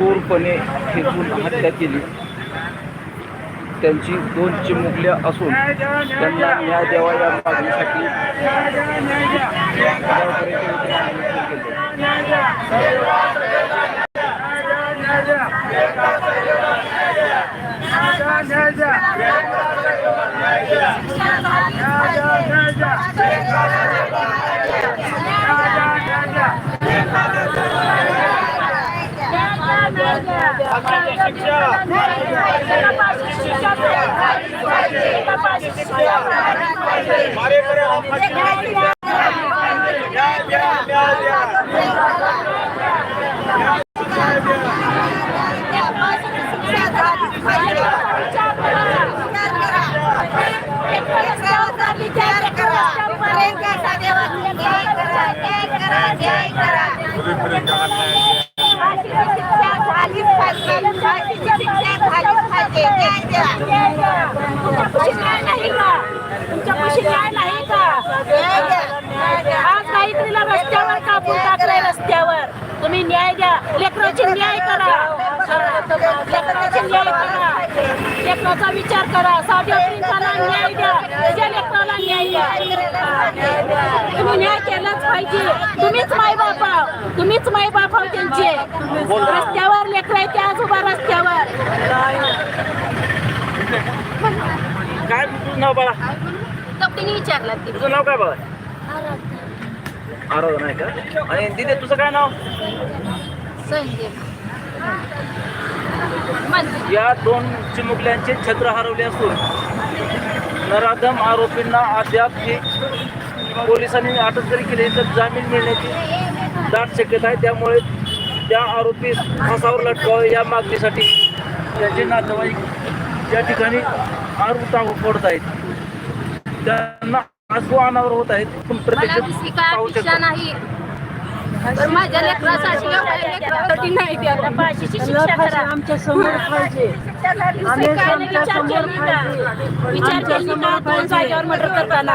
क्रूरपणे खेचून हत्या केली त्यांची दोन चिमुकल्या असून त्यांना न्याय द्यावा या मागणीसाठी Yeah, yeah, yeah. केले. रस्त्यावर कापून टाकलंय रस्त्यावर तुम्ही न्याय द्या लेकराची न्याय करा लेकराची न्याय करा लेकराचा विचार करा साध्या प्रिंकाला न्याय द्या तुझ्या लेकराला न्याय द्या तुम्ही न्याय केलाच पाहिजे. तुम्हीच माय बाप तुम्हीच माय बाप आहो त्यांचे. रस्त्यावर लेकर आहे आजोबा रस्त्यावर. काय तुझं नाव बाळा? तिने विचारला ती तुझं नाव काय बाळा? आराधना आहे का? आणि दिदे तुझं काय नाव? या दोन चिमुकल्यांचे छत्र हरवले असून नराधम आरोपींना अद्याप हे पोलिसांनी अटक जरी केली तर जामीन मिळण्याची दाट शक्यता आहे. त्यामुळे त्या आरोपी फासावर लटकावे या मागणीसाठी त्यांचे नातेवाईक या ठिकाणी आरू टाकू पडत आहेत. त्यांना आसू अनावर होत आहेत पण शकतो नाही. तर माझ्या लेकरासाठी लेकरासाठी नाही शिक्षा करा. आमच्यासमोर पाहिजे. विचार केली दोन जागेवर मर्डर करताना.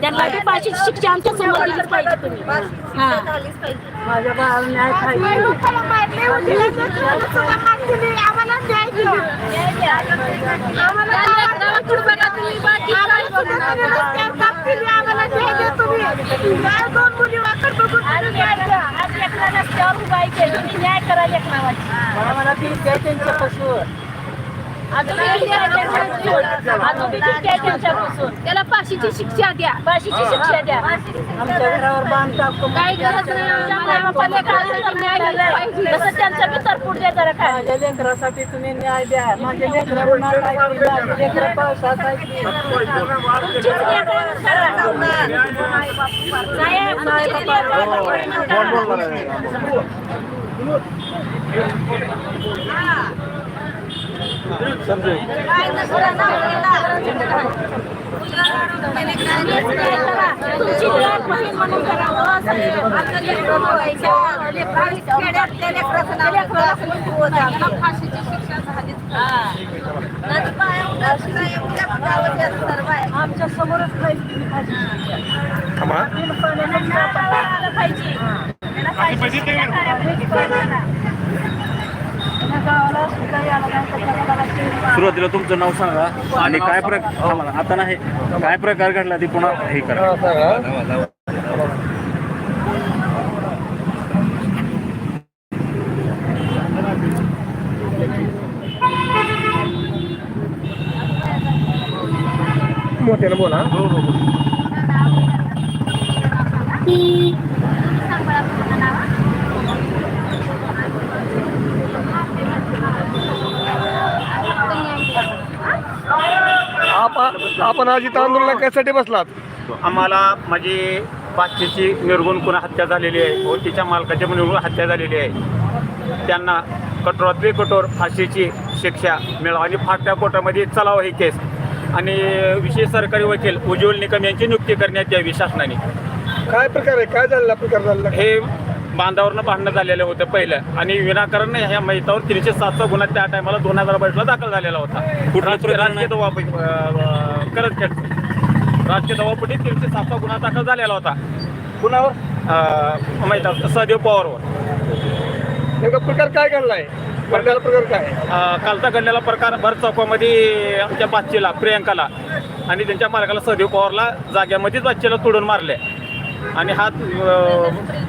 त्यांना बी फाशीची शिक्षा आमच्यासमोर दिलीच पाहिजे तुम्ही. हा. माझ्या बाळाला न्याय पाहिजे. न्याय करा लेकरावाची मला फीस द्या त्यांच्यापासून त्याला फाशीची शिक्षा द्या फाशीची शिक्षा द्या आमच्या घरावर बांध टाकतो काही गरज नाही आमच्या मायबापाला न्याय दिला पाहिजे. तसं त्यांचं बी तरपूड द्या जरा काय माझ्या लेकरासाठी तुम्ही न्याय द्या माझ्या लेकरं पावसात आहेत. तुमचीच लेकरं करा. साहेब, तुमचीच लेकरं करा. तुमची बहीण म्हणून. फाशीची शिक्षा झालीच. नदी पाया एवढ्या सर्व आहे. आमच्या समोरच पाहिजे पाहिजे. सुरुवातीला तुमचं नाव सांगा आणि काय प्रकार आता नाही काय प्रकार घडला ते पुन्हा हे करा. मोठ्यानं बोला. आपण आपण आज इथं आंदोलन कशासाठी बसलात? आम्हाला म्हणजे पाचशेची निर्गुण पुन्हा हत्या झालेली आहे व तिच्या मालकाच्या निर्गुण हत्या झालेली आहे. त्यांना कठोरातली कठोर फाशीची शिक्षा मिळावी आणि फाटल्या कोर्टामध्ये चालावं ही केस. आणि विशेष सरकारी वकील उज्ज्वल निकम यांची नियुक्ती करण्यात यावी शासनाने. काय प्रकार आहे? काय झालेला प्रकार झालेला? हे बांधावरनं भांडणं झालेलं होतं पहिलं. आणि विनाकारण ह्या मैतावर तीनशे सातचा गुन्हा त्या टायमाला दोन हजार बावीसला दाखल झालेला होता. कुठला राजकीय आहे? राजकीय करत खेळ राजकीय दबावपटी तीनशे सातचा गुन्हा दाखल झालेला होता. कुणावर? मैतावर सहदेव पवारवर. नेमका प्रकार काय घडलाय? घडलेला प्रकार काय? कालचा घडलेला प्रकार भर चौकामध्ये आमच्या बाच्चीला प्रियंकाला आणि त्यांच्या मालकाला सहदेव पवारला जाग्यामध्येच बाच्चीला तोडून मारले. आणि हात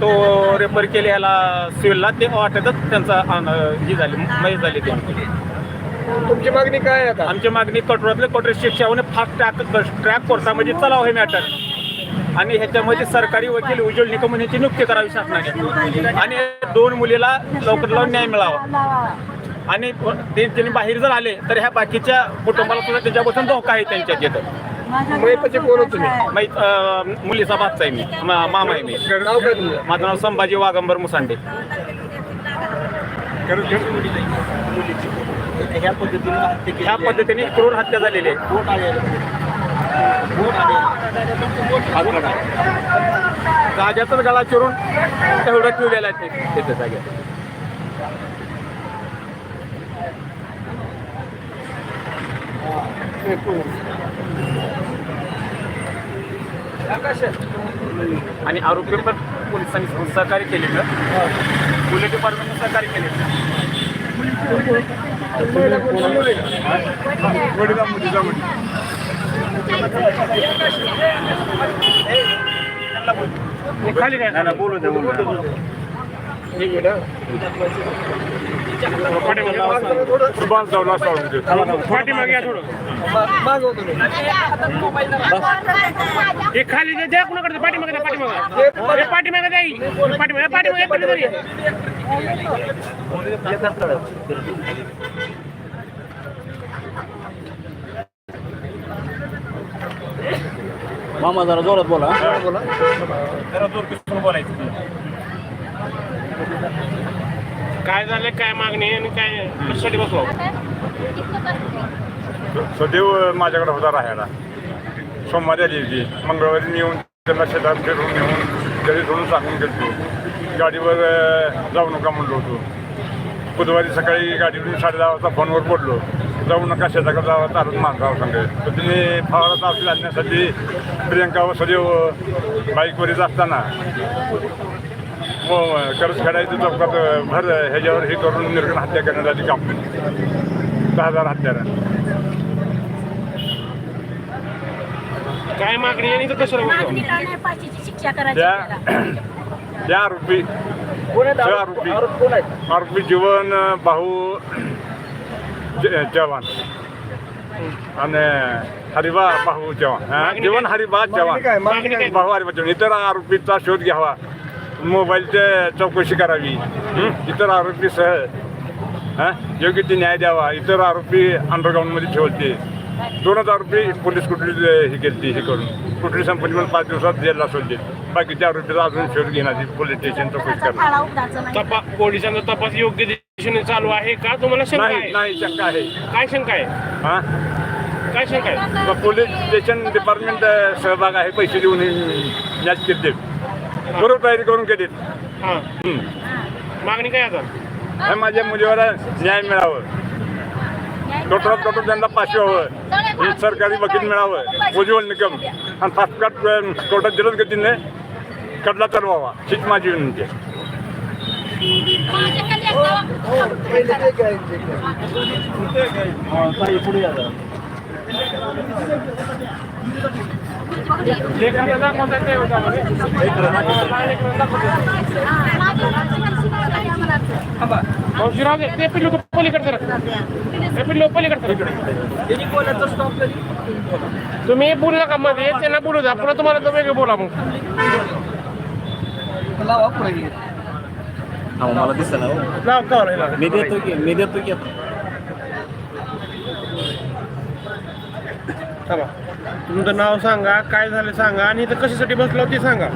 तो रेफर केले ह्याला सिव्हिलला ते वाटतच त्यांचा ही झाली मयत झाली ते. तुमची मागणी काय आहे आता? आमची मागणी कठोरातले कठोर शिक्षा होणे फास्ट ट्रॅक ट्रॅक कोर्टामध्ये चलाव हे मॅटर आणि ह्याच्यामध्ये सरकारी वकील उज्ज्वल निकम यांची नियुक्ती करावी शासनाने. आणि दोन मुलीला लवकर लावून न्याय मिळावा. आणि ते त्यांनी बाहेर जर आले तर ह्या बाकीच्या कुटुंबाला सुद्धा त्याच्यापासून धोका आहे त्यांच्या तिथं कोण तुम्ही? मुलीचा बापचा आहे मी. मा- मामा आहे मी. नाव काय तुझं माझं नाव संभाजी वागंबर मुसांडे. ह्या पद्धतीने क्रूर हत्या झालेली आहे. जाग्याचाच गळा चिरून तेवढं ठेवलेला आहे ते- तिथे जाग्यात आणि आरोपी पण पोलिसांनी सहकार्य केले पोलीस डिपार्टमेंटने सहकार्य केले खाली काय नाही नाही, बोलू दे बोलू दे पाठीमागे या थोडं मागव तुम्ही हे खाली जे द्या कुणाकडे पाठीमागे द्या पाठीमागे हे पाठीमागे द्या ही. पाठीमागे पाठीमागे एक मिनिट तरी मामा जरा जोरात बोला. काय झालं काय मागणी आणि काय कशासाठी बसवा सदैव माझ्याकडे होता राहायला. सोमवारी आली होती. मंगळवारी येऊन त्याला शेतात फिरून नेऊन घरी सोडून सांगून गेलो गाडीवर जाऊ नका म्हणलो होतो. बुधवारी सकाळी गाडीवरून साडे दहा वाजता फोनवर बोललो. जाऊ नका शेताकडे जावं चालत माणसावर सांगे तर तिने फवारा तास आणण्यासाठी प्रियंका व सदैव बाईकवर येत असताना. मग करत खेळायचं चौकात भर ह्याच्यावर हे करून निर्गण हत्या करण्यात आली कंपनी दहा हजार हत्यारा. काय मागणी आणि कशाला त्या त्याला? त्या आरोपी आरोप आरोपी. आरोप आरोपी जीवन भाऊ ज- चव्हाण आणि हरिबा भाऊ हा, जीवन हरिबा काय? भाऊ हरिबा चव्हाण इतर आरोपीचा शोध घ्यावा. मोबाईलची चौकशी करावी. हं? इतर आरोपीसह हा योग्य ते न्याय द्यावा. इतर आरोपी अंडरग्राऊंडमध्ये ठेवते. दोनच आरोपी पोलीस कुठली हे केली हे करून. कुठली संपत्ती म्हणून पाच दिवसात जेलला सोडले बाकीच्या आरोपीचा अजून शोध घेण्याची पोलीस स्टेशन चौकशी त्याचा करणार. फाळा उघडायचा नाही तपा पोलिसांचा तपास योग्य दिशेने चालू आहे का? तुम्हाला शंका नाही आहे? नाही शंका आहे. काय शंका आहे? हा? काय शंका आहे? मग पोलीस स्टेशन डिपार्टमेंट अ, सहभाग आहे पैसे देऊन मॅच केले बरोबर तयारी करून हा. हं. मागणी काय आता? हे माझ्या मुलीवर न्याय मिळावं. टोटलात टोटल त्यांना पाचशे हवं. हे सरकारी वकील मिळावं. उज्ज्वल निकम. आणि फास्टकाट कोर्टात जलद गतीने खटला चालवावा हीच माझी विनंती आहे ते ते पिल्लू पलीकडे ते पिल्लू पलीकडे तुम्ही बोलू नका मध्ये त्यांना बोलू द्या. पुन्हा तुम्हाला तर वेगळं बोला मग. लावा पुढे हा, मला दिसतं ना हो. लाव कवर आहे, लाव. मी देतो की मी देतो की थांबा. तुमचं नाव सांगा काय झालं सांगा आणि इथं कशासाठी बसलो ते सांगा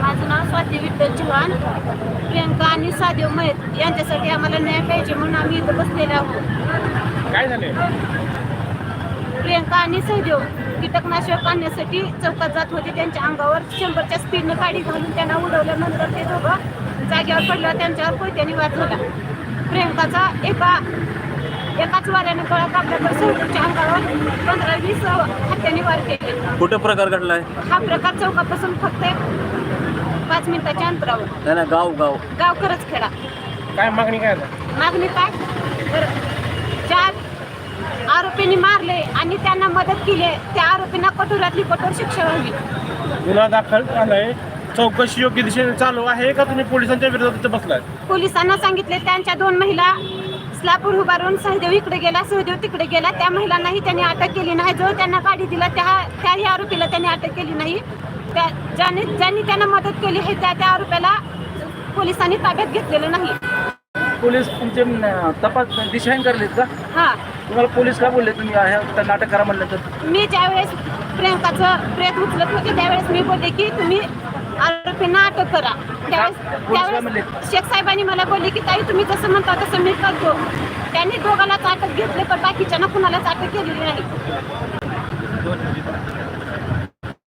माझं नाव स्वाती विठ्ठल चव्हाण प्रियंका आणि सादेव मयत यांच्यासाठी आम्हाला न्याय पाहिजे म्हणून आम्ही इथं बसलेले आहोत काय झाले प्रियंका आणि सहदेव कीटकनाशक आणण्यासाठी चौकात जात होते. त्यांच्या अंगावर शंभरच्या स्पीडनं गाडी घालून त्यांना उडवल्यानंतर ते दोघं जागेवर पडल्यावर त्यांच्यावर कोयत्याने वाद झाला. प्रियंकाचा एका एकाच वाऱ्यानं गळा कापल्यावर सहदेवच्या अंगावर पंधरा वीस हत्याने वार केले. कुठं प्रकार घडलाय? हा प्रकार चौकापासून फक्त पाच मिनिटाच्या अंतरावर. नाही नाही गाव गाव. गाव खरंच खेळा. काय मागणी काय आता? मागणी काय? तर ज्या आरोपींनी मारले आणि त्यांना मदत केली. त्या आरोपींना कठोरातली कठोर शिक्षा व्हावी. गुन्हा दाखल झालाय. चौकशी योग्य दिशेने चालू आहे का तुम्ही पोलिसांच्या विरोधात बसलाय? पोलिसांना सांगितले त्यांच्या दोन महिला स्लापूर उभारून सहदेव इकडे गेला सहदेव तिकडे गेला. त्या महिलांनाही त्यांनी अटक केली नाही. जो त्यांना गाडी दिला त्या त्याही आरोपीला त्यांनी अटक केली नाही. त्या ज्याने ज्यांनी त्यांना मदत केली आहे त्या त्या आरोपीला पोलिसांनी ताब्यात घेतलेलं नाही. पोलीस तुमचे तपास दिशाहीन करलेत का? हा. तुम्हाला पोलीस काय बोलले? तुम्ही आहे त्यांना अटक करा म्हणलं तर. मी ज्यावेळेस प्रियंकाचं प्रेत उचलत होते त्यावेळेस मी बोलले की तुम्ही आरोपींना अटक करा. त्यावेळेस म्हणले? त्यावेळेस शेख साहेबांनी मला बोलले की ताई तुम्ही जसं म्हणता तसं मी करतो. त्यांनी दोघांनाच अटक घेतले पण बाकीच्यांना कुणालाच अटक केलेली नाही.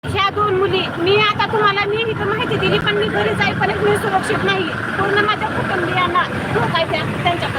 ह्या दोन मुली मी आता तुम्हाला मी इथं माहिती दिली पण मी घरी जाईपर्यंत मी सुरक्षित नाही पूर्ण माझ्या कुटुंबियांना धोका आहे त्या- त्यांच्यापासून